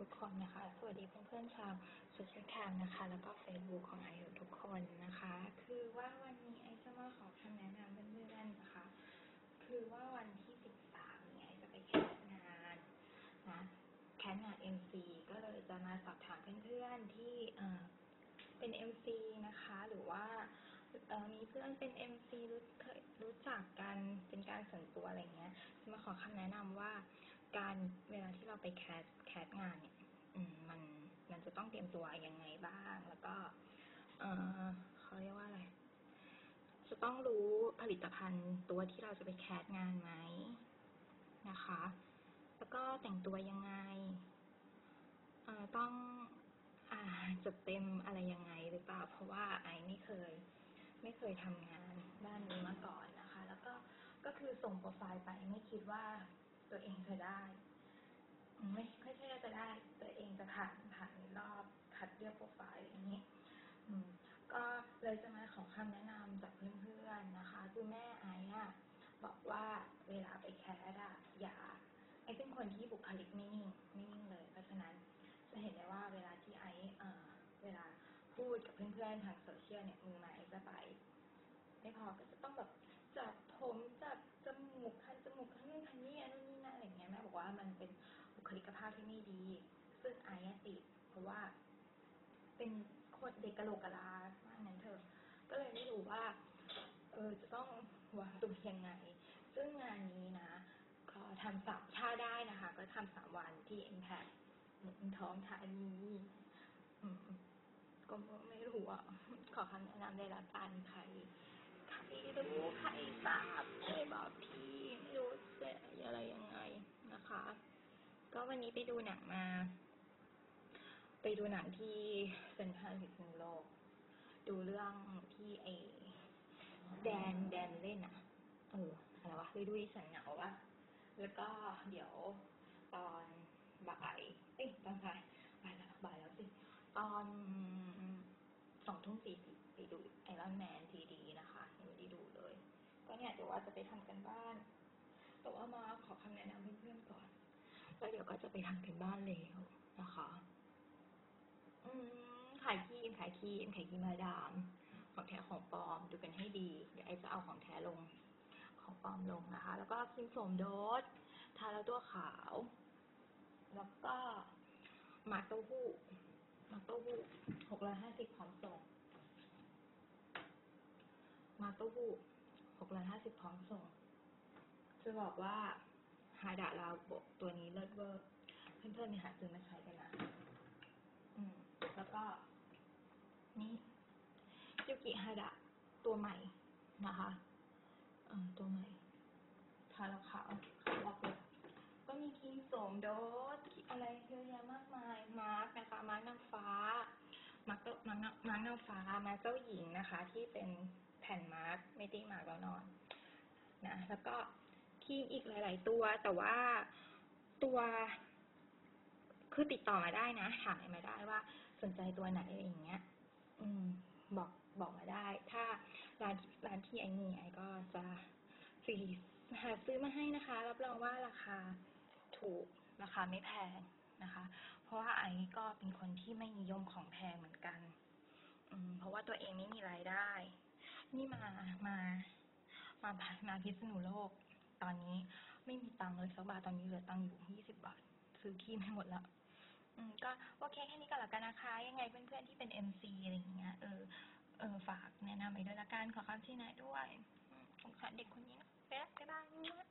ทุกคนนะคะ สวัสดีเพื่อนๆชาวโซเชียลแคมนะคะ แล้วก็เฟซบุ๊กของไอซ์ทุกคนนะคะ คือว่าวันนี้ไอจะมาขอคำแนะนำเพื่อนๆนะคะ คือว่าวันที่13เนี่ยไอจะไปแคสงานนะแคสงาน MC ก็เลยจะมาสอบถามเพื่อนๆที่เออเป็น MC นะคะ หรือว่าเออมีเพื่อนเป็น MC รู้เคยรู้จักกันเป็นการส่วนตัวอะไรเงี้ยจะมาขอคำแนะนำว่าการเวลาที่เราไปแคสแคสงานเนี่ย มันมันจะต้องเตรียมตัวยังไงบ้าง แล้วก็ เออเขาเรียกว่าอะไร จะต้องรู้ผลิตภัณฑ์ตัวที่เราจะไปแคสงานไหมนะคะ แล้วก็แต่งตัวยังไงเอ่อต้องอ่าจะเต็มอะไรยังไงหรือเปล่า เพราะว่าไอไม่เคย ไม่เคยทำงานด้านนี้มาก่อนนะคะ แล้วก็ก็คือส่งโปรไฟล์ไปไม่คิดว่าตัวเองจะได้ ไม่ไม่ใช่จะได้ตัวเองจะผ่านผ่านรอบคัดเลือกโปรไฟล์อย่างนี้ก็เลยจะมาขอคำแนะนำจากเพื่อนๆนะคะคือแม่ไอ้อะบอกว่าเวลาไปแคสอะอย่าไอ้เป็นคนที่บุคลิกไม่นิ่งไม่นิ่งเลย เพราะฉะนั้นจะเห็นได้ว่าเวลาที่ไอ้เอ่อเวลาพูดกับเพื่อนๆทางโซเชียลเนี่ยมือไม้จะไปไม่พอก็จะต้องแบบจับผมจับจมูกคันจมูกคันนู่นคันนี่อันนู่นนี่นั่นอะไรอย่างเงี้ยแม่บอกว่ามันเป็น คลิกภาพที่ไม่ดี ซึ่งไอ้อะติดเพราะว่า เป็นคนเด็กกะโหลกกะลาว่างั้นเถอะก็เลยไม่รู้ว่า เออจะต้องวางตัวยังไง ซึ่งงานนี้นะ ก็ทำสามชาได้นะคะ ก็ทำสามวันที่ Impact เมืองทานีก็ไม่รู้อะ ขอคำแนะนำได้ละกันใคร ใครรู้ใครทราบช่วยบอกทีไม่รู้จะอะไรยังไงนะคะ ก็ วันนี้ไปดูหนังมา ไปดูหนังที่เซ็นทรัลพิษณุโลก ดูเรื่องที่ไอแดนแดนเล่นอะเอออะไรวะฤดูอีสันเหงาวะแล้วก็เดี๋ยวตอนบ่ายเอ้ยตอนบ่ายบ่ายแล้วบ่ายแล้วสิ ตอนสองทุ่มสี่สิบไปดูไอรอนแมนทีดีนะคะยังไม่ได้ดูเลย ก็เนี่ยเดี๋ยวว่าจะไปทำกันบ้าน แต่ว่ามาขอคำแนะนำเพื่อนๆก่อน แล้วเดี๋ยวก็จะไปทำกันบ้านแล้วนะคะ อืมขายครีมขายครีมขายครีมมาดาม ของแท้ของปลอมดูกันให้ดี เดี๋ยวไอจะเอาของแท้ลง ของปลอมลงนะคะ แล้วก็ครีมโสมโดสทาแล้วตัวขาว แล้วก็หมากเต้าหู้หมากเต้าหู้หกร้อยห้าสิบพร้อมส่งหมากเต้าหู้หกร้อยห้าสิบพร้อมส่ง จะบอกว่า ฮาดะลาโบะตัวนี้เลิศเวอร์เพื่อนๆเนี่ยหาซื้อมาใช้กันนะอืม แล้วก็ นี่ยูกิฮาดะตัวใหม่นะคะเออตัวใหม่ทาแล้วขาวขาวออกเลยก็มีครีมโสมโดสอะไรเยอะแยะมากมาย มาร์กนะคะ มาร์กนางฟ้า มาร์กเต้ามาร์กนางมาร์กนางฟ้า มาร์กเจ้าหญิงนะคะ ที่เป็นแผ่นมาร์กไม่ได้มาร์กแล้วนอน นะ แล้วก็ ครีมอีกหลาย ๆ ตัว แต่ว่าตัว คือติดต่อมาได้นะถามมาได้ว่าสนใจตัวไหนอะไรอย่างเงี้ย อืม บอกบอกมาได้ ถ้าร้านร้านที่ไอ้นี่ไอ้ก็จะฟรีหาซื้อมาให้นะคะ รับรองว่าราคาถูกราคาไม่แพงนะคะ เพราะว่าไอ้ก็เป็นคนที่ไม่นิยมของแพงเหมือนกัน อืม เพราะว่าตัวเองไม่มีรายได้ นี่มามามามาพิษณุโลก ตอนนี้ ไม่มีตังค์เลยสักบาทตอนนี้เหลือตังค์อยู่ยี่สิบบาท ซื้อครีมให้หมดแล้วอืมก็โอเคแค่นี้ก็แล้วกันนะคะ ยังไงเพื่อนๆที่เป็น MC อะไรอย่างเงี้ยเออเออฝากแนะนำไปด้วยละกันขอความชี้แนะด้วยอืมสงสารเด็กคนนี้นะแป๊บบ๊ายบาย